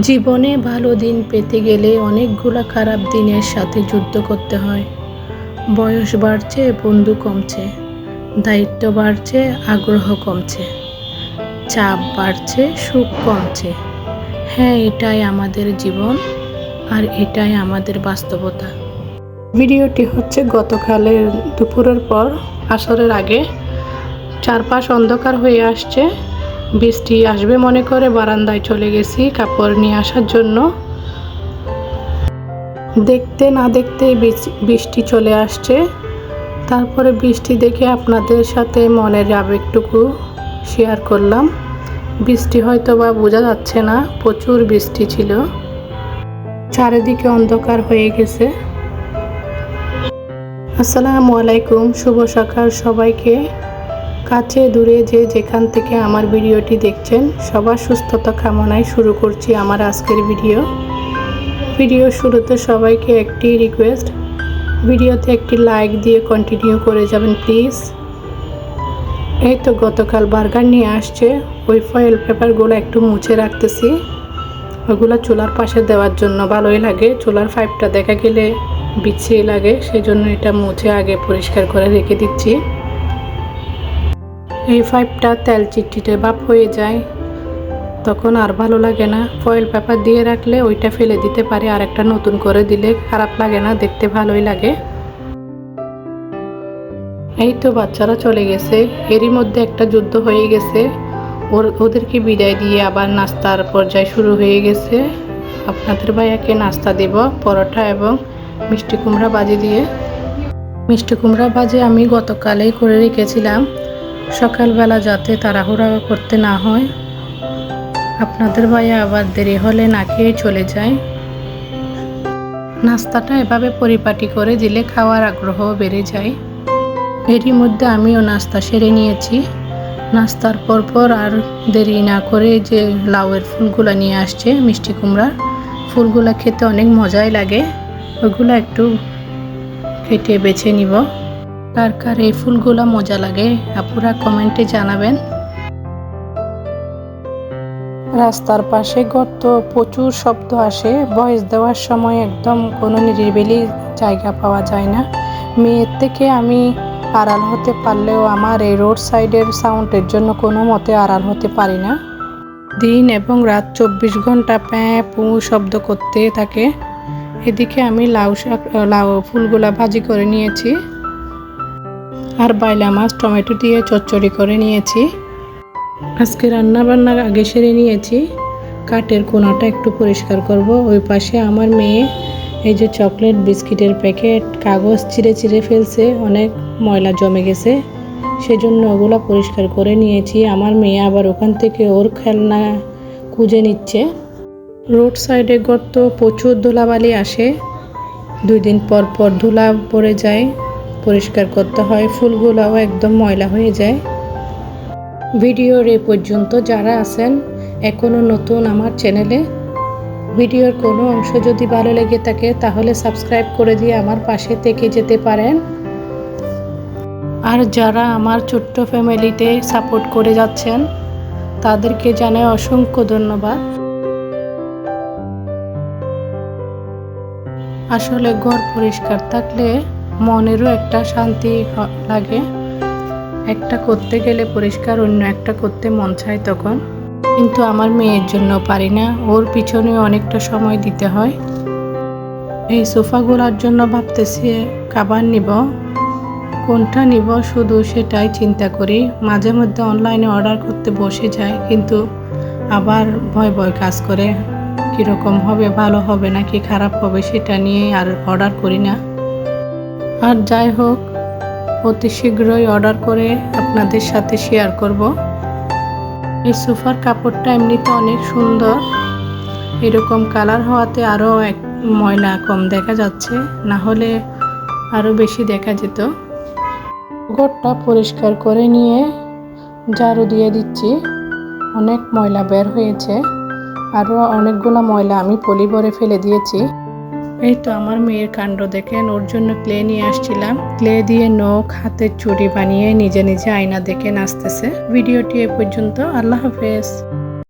জীবনে ভালো দিন পেতে গেলে অনেকগুলা খারাপ দিনের সাথে যুদ্ধ করতে হয়। বয়স বাড়ছে, বন্ধু কমছে, দায়িত্ব বাড়ছে, আগ্রহ কমছে, চাপ বাড়ছে, সুখ কমছে। হ্যাঁ এটাই আমাদের জীবন আর এটাই আমাদের বাস্তবতা। ভিডিওটি হচ্ছে গতকালের দুপুরের পর, আসরের আগে। চারপাশ অন্ধকার হয়ে আসছে। বৃষ্টি আসবে মনে করে, বারান্দায় চলে গেছি কাপড় নিয়ে আসার জন্য। দেখতে না বৃষ্টি- বৃষ্টি চলে আসছে। তারপরে বৃষ্টি দেখে আপনাদের সাথে মনের আবেগটুকু শেয়ার করলাম। বৃষ্টি হয়তো বা বোঝা যাচ্ছে না, প্রচুর বৃষ্টি ছিল। চারিদিকে অন্ধকার হয়ে গেছে। আসসালামু আলাইকুম, শুভ সকাল সবাইকে। কাছে, দূরে যে যেখান থেকে আমার ভিডিওটি দেখছেন, সবার সুস্থতা কামনায় শুরু করছি আমার আজকের ভিডিও। ভিডিও শুরুতে সবাইকে একটি রিকোয়েস্ট ভিডিওতে একটি লাইক দিয়ে কন্টিনিউ করে যাবেন প্লিজ এই তো গতকাল বার্গার নিয়ে আসছে, ওই ফয়েল পেপারগুলো একটু মুছে রাখতেছি। ওগুলো চুলার পাশে দেওয়ার জন্য ভালোই লাগে, চুলার পাইপটা দেখা গেলে বিচ্ছিরি লাগে, সেজন্য এটা মুছে আগে পরিষ্কার করে রেখে দিচ্ছি। এই পাইপটা তেল চিটচিটে ভাপ হয়ে যায়। তখন আর ভালো লাগে না। ফয়েল পেপার দিয়ে রাখলে ওইটা ফেলে দিতে পারে আর একটা নতুন করে দিলে খারাপ লাগে না, দেখতে ভালোই লাগে। এই তো বাচ্চারা চলে গেছে। এরই মধ্যে একটা যুদ্ধ হয়ে গেছে। ওর, ওদেরকে বিদায় দিয়ে আবার নাস্তার পর্যায়ে শুরু হয়ে গেছে। আপনাদের ভাইয়াকে নাস্তা দেব, পরোটা এবং মিষ্টি কুমড়া বাজি দিয়ে। মিষ্টি কুমড়া বাজি আমি গতকালেই করে রেখেছিলাম। সকালবেলা যাতে তাড়াহুড়া করতে না হয়, আপনাদের ভাইয়া আবার দেরি হলে না খেয়ে চলে যায়। নাস্তাটা এভাবে পরিপাটি করে দিলে খাওয়ার আগ্রহ বেড়ে যায়। এরই মধ্যে আমিও নাস্তা সেরে নিয়েছি। নাস্তার পর পর আর দেরি না করে যে লাউয়ের ফুলগুলো নিয়ে আসছে মিষ্টি কুমড়ার ফুলগুলো খেতে অনেক মজাই লাগে। ওগুলো একটু কেটে বেছে নিব। কার কার এই ফুলগুলো মজা লাগে। আপুরা কমেন্টে জানাবেন। রাস্তার পাশে গর্ত, প্রচুর শব্দ আসে। ভয়েস দেওয়ার সময় একদম কোনো নিরিবিলি জায়গা পাওয়া যায় না। মেয়ের থেকে আমি আড়াল হতে পারলেও আমার এই রোড সাইডের সাউন্ডের জন্য কোনো মতে আড়াল হতে পারি না। দিন এবং রাত চব্বিশ ঘণ্টা প্যাঁ পু শব্দ করতে থাকে। এদিকে আমি লাউ শাক লাউ ফুলগুলা ভাজি করে নিয়েছি। আর বাইলা মাছ টমেটো দিয়ে চচ্চড়ি করে নিয়েছি। আজকে রান্না বান্না আগে সেরে নিয়েছি। কাঠের কোনাটা একটু পরিষ্কার করব। ওই পাশে আমার মেয়ে এই যে চকলেট বিস্কিটের প্যাকেট, কাগজ চিড়ে চিড়ে ফেলছে, অনেক ময়লা জমে গেছে। সেজন্য ওগুলো পরিষ্কার করে নিয়েছি। আমার মেয়ে আবার ওখান থেকে ওর খেলনা খুঁজে নিচ্ছে। রোড সাইডে গর্ত, প্রচুর ধুলাবালি আসে। দুই দিন পর পর ধুলা পড়ে যায়। পরিষ্কার করতে হয়, ফুলগুলোও একদম ময়লা হয়ে যায়। ভিডিওর এ পর্যন্ত যারা আছেন এখনও নতুন আমার চ্যানেলে, ভিডিওর কোনো অংশ যদি ভালো লেগে থাকে, তাহলে সাবস্ক্রাইব করে দিয়ে আমার পাশে থেকে যেতে পারেন। আর যারা আমার ছোট্ট ফ্যামিলিতে সাপোর্ট করে যাচ্ছেন, তাদেরকে জানাই অসংখ্য ধন্যবাদ। আসলে ঘর পরিষ্কার থাকলে মনেরও একটা শান্তি লাগে। একটা করতে গেলে পরিষ্কার, অন্য একটা করতে মন চায় তখন। কিন্তু আমার মেয়ের জন্য পারি না। ওর পিছনে অনেকটা সময় দিতে হয়। এই সোফাগুলোর জন্য ভাবতেছি, কাবার নিব। কোনটা নিব? শুধু সেটাই চিন্তা করি। মাঝে মধ্যে অনলাইনে অর্ডার করতে বসে যায় কিন্তু আবার ভয় ভয় কাজ করে। কীরকম হবে, ভালো হবে নাকি খারাপ হবে, সেটা নিয়ে আর অর্ডার করি না। আর যাই হোক, অতি শীঘ্রই অর্ডার করে আপনাদের সাথে শেয়ার করব। এই সোফার কাপড়টা এমনিতে অনেক সুন্দর। এরকম কালার হওয়াতে আরও এক ময়লা কম দেখা যাচ্ছে, না হলে আরও বেশি দেখা যেত। ঘরটা পরিষ্কার করে নিয়ে ঝাড়ু দিয়ে দিচ্ছি। অনেক ময়লা বের হয়েছে। আরও অনেকগুলো ময়লা আমি পলি ভরে ফেলে দিয়েছি। এই তো আমার মেয়ের কাণ্ড দেখেন, ওর জন্য ক্লে নিয়ে আসছিলাম। ক্লে দিয়ে নখ, হাতের চুড়ি বানিয়ে নিজে নিজে আয়না দেখে নাচতেছে। ভিডিওটি এ পর্যন্ত, আল্লাহ হাফেজ।